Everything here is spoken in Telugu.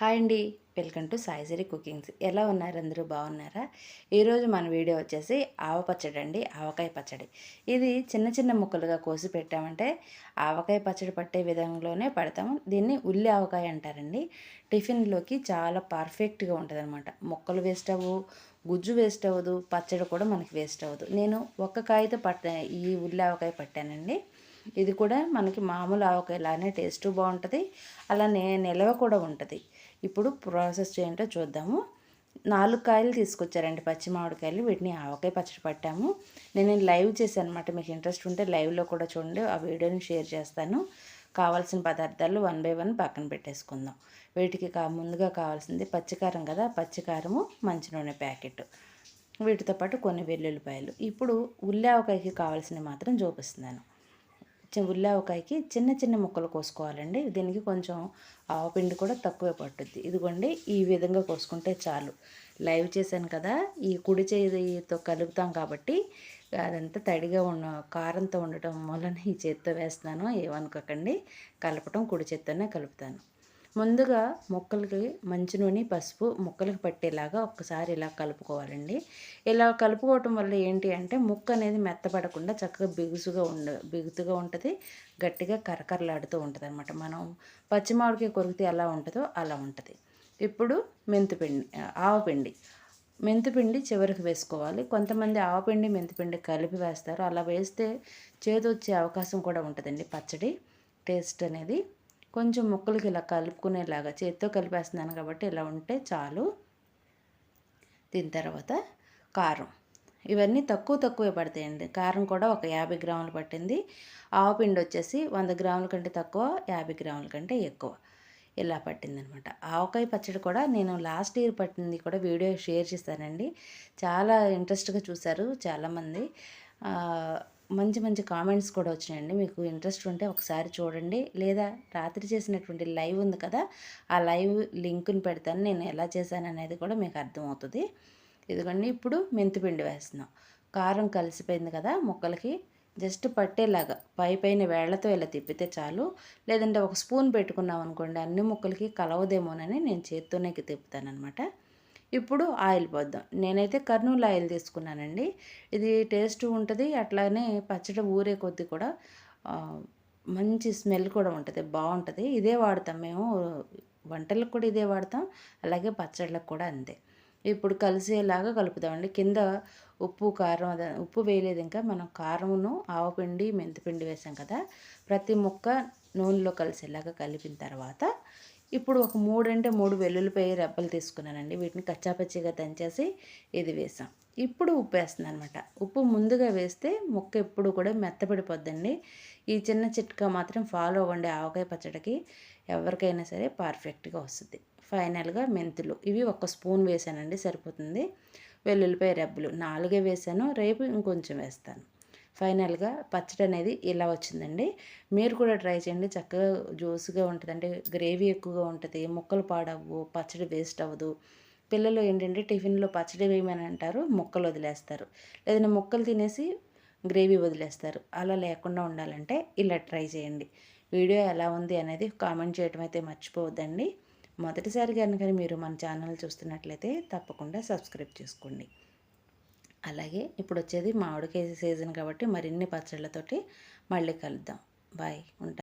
హాయ్ అండి. వెల్కమ్ టు సాయిజరీ కుకింగ్స్. ఎలా ఉన్నారు? అందరూ బాగున్నారా? ఈరోజు మన వీడియో వచ్చేసి ఆవ పచ్చడి అండి. ఆవకాయ పచ్చడి. ఇది చిన్న చిన్న ముక్కలుగా కోసి పెట్టామంటే ఆవకాయ పచ్చడి పట్టే విధంలోనే పడతాము. దీన్ని ఉల్లి ఆవకాయ అంటారండి. టిఫిన్లోకి చాలా పర్ఫెక్ట్గా ఉంటుంది అనమాట ముక్కలు వేస్ట్ అవ్వు గుజ్జు వేస్ట్ అవ్వదు పచ్చడి కూడా మనకి వేస్ట్ అవ్వదు. నేను ఒక్క కాయతో పట్ట ఈ ఉల్లి ఆవకాయ పట్టానండి. ఇది కూడా మనకి మామూలు ఆవకాయలానే టేస్ట్ బాగుంటుంది. అలానే నిల్వ కూడా ఉంటుంది. ఇప్పుడు ప్రాసెస్ చేయంటో చూద్దాము. నాలుగు కాయలు తీసుకొచ్చారండి పచ్చి మామిడికాయలు వీటిని ఆవకాయ పచ్చడి పట్టాము. నేను లైవ్ చేశాను అనమాట మీకు ఇంట్రెస్ట్ ఉంటే లైవ్లో కూడా చూడండి. ఆ వీడియోని షేర్ చేస్తాను. కావాల్సిన పదార్థాలు వన్ బై వన్ పక్కన పెట్టేసుకుందాం. వీటికి కా ముందుగా కావాల్సింది పచ్చికారం కదా. పచ్చికారము మంచి నూనె ప్యాకెట్. వీటితో పాటు కొన్ని వెల్లుల్లిపాయలు. ఇప్పుడు ఉల్లి ఆవకాయకి కావాల్సినవి మాత్రం చూపిస్తున్నాను. ఉల్లావకాయకి చిన్న చిన్న ముక్కలు కోసుకోవాలండి. దీనికి కొంచెం ఆవపిండి కూడా తక్కువే పట్టుద్ది. ఇదిగోండి ఈ విధంగా కోసుకుంటే చాలు. లైవ్ చేశాను కదా ఈ కుడి చేతితో కలుపుతాం కాబట్టి అదంతా తడిగా ఉన్న కారంతో ఉండటం వలన ఈ చేత్తో వేస్తున్నాను. ఏమనుకోకండి కలపటం కుడి చేత్తోనే కలుపుతాను. ముందుగా మొక్కలకి మంచి నూనె పసుపు ముక్కలకి పట్టేలాగా ఒక్కసారి ఇలా కలుపుకోవాలండి. ఇలా కలుపుకోవటం వల్ల ఏంటి అంటే ముక్క అనేది మెత్తపడకుండా చక్కగా బిగుసుగా ఉండ బిగుతుగా ఉంటుంది. గట్టిగా కరకరలాడుతూ ఉంటుంది అనమాట మనం పచ్చిమామిడికాయ కొరికితే ఎలా ఉంటుందో అలా ఉంటుంది. ఇప్పుడు మెంతిపిండి ఆవపిండి మెంతిపిండి చివరికి వేసుకోవాలి. కొంతమంది ఆవపిండి మెంతిపిండి కలిపి వేస్తారు. అలా వేస్తే చేదు వచ్చే అవకాశం కూడా ఉంటుందండి పచ్చడి. టేస్ట్ అనేది కొంచెం ముక్కలకి ఇలా కలుపుకునేలాగా చేత్తో కలిపేస్తున్నాను కాబట్టి ఇలా ఉంటే చాలు. దీని తర్వాత కారం. ఇవన్నీ తక్కువ తక్కువే పడతాయండి. కారం కూడా ఒక యాభై గ్రాములు పట్టింది. ఆవపిండి వచ్చేసి వంద గ్రాముల కంటే తక్కువ యాభై గ్రాముల కంటే ఎక్కువ ఇలా పట్టిందనమాట. ఆవకాయ పచ్చడి కూడా నేను లాస్ట్ ఇయర్ పట్టింది కూడా వీడియో షేర్ చేస్తానండి చాలా ఇంట్రెస్ట్గా చూశారు చాలామంది. మంచి మంచి కామెంట్స్ కూడా వచ్చినాయండి. మీకు ఇంట్రెస్ట్ ఉంటే ఒకసారి చూడండి. లేదా రాత్రి చేసినటువంటి లైవ్ ఉంది కదా ఆ లైవ్ లింక్ని పెడతాను. నేను ఎలా చేశాను అనేది కూడా మీకు అర్థమవుతుంది. ఇదిగోండి ఇప్పుడు మెంతిపిండి వేస్తున్నాం. కారం కలిసిపోయింది కదా ముక్కలకి జస్ట్ పట్టేలాగా పై పైన వేళ్ళతో ఇలా తిప్పితే చాలు. లేదంటే ఒక స్పూన్ పెట్టుకున్నాం అనుకోండి అన్ని ముక్కలకి కలవదేమోనని నేను చేత్తోనే తిప్పుతాను అనమాట ఇప్పుడు ఆయిల్ పోద్దాం. నేనైతే కర్నూలు ఆయిల్ తీసుకున్నానండి. ఇది టేస్ట్ ఉంటుంది అట్లానే పచ్చడి ఊరే కొద్ది కూడా మంచి స్మెల్ కూడా ఉంటుంది బాగుంటుంది. ఇదే వాడతాం మేము వంటలకు కూడా ఇదే వాడతాం అలాగే పచ్చళ్ళకు కూడా అంతే. ఇప్పుడు కలిసేలాగా కలుపుదామండి. కింద ఉప్పు కారం అదే ఉప్పు వేయలేదు ఇంకా మనం కారమును ఆవపిండి మెంతిపిండి వేసాం కదా ప్రతి ముక్క నూనెలో కలిసేలాగా కలిపిన తర్వాత ఇప్పుడు ఒక మూడంటే మూడు వెల్లుల్లిపాయ రెబ్బలు తీసుకున్నానండి. వీటిని కచ్చాపచ్చిగా దంచేసి ఇది వేసాం. ఇప్పుడు ఉప్పు వేస్తుంది అనమాట ఉప్పు ముందుగా వేస్తే ముక్క ఎప్పుడు కూడా మెత్తపడిపోద్దండి ఈ చిన్న చిట్కా మాత్రం ఫాలో అవ్వండి. ఆవకాయ పచ్చడికి ఎవరికైనా సరే పర్ఫెక్ట్గా వస్తుంది. ఫైనల్గా మెంతులు. ఇవి ఒక స్పూన్ వేసానండి. సరిపోతుంది. వెల్లుల్లిపాయ రెబ్బలు. నాలుగే వేసాను. రేపు ఇంకొంచెం వేస్తాను. ఫైనల్గా పచ్చడి అనేది ఇలా వచ్చిందండి. మీరు కూడా ట్రై చేయండి. చక్కగా జ్యూస్గా ఉంటుంది అంటే గ్రేవీ ఎక్కువగా ఉంటుంది ముక్కలు పాడవు పచ్చడి వేస్ట్ అవ్వదు. పిల్లలు ఏంటంటే టిఫిన్లో పచ్చడి వేయమని అంటారు ముక్కలు వదిలేస్తారు. లేదంటే ముక్కలు తినేసి గ్రేవీ వదిలేస్తారు. అలా లేకుండా ఉండాలంటే ఇలా ట్రై చేయండి. వీడియో ఎలా ఉంది అనేది కామెంట్ చేయడం అయితే మర్చిపోవద్దండి. మొదటిసారి కనుక మీరు మన ఛానల్ చూస్తున్నట్లయితే తప్పకుండా సబ్స్క్రైబ్ చేసుకోండి. అలాగే ఇప్పుడు వచ్చేది మామిడికాయ సీజన్ కాబట్టి మరిన్ని పచ్చళ్ళతోటి మళ్ళీ కలుద్దాం. బాయ్ ఉంటా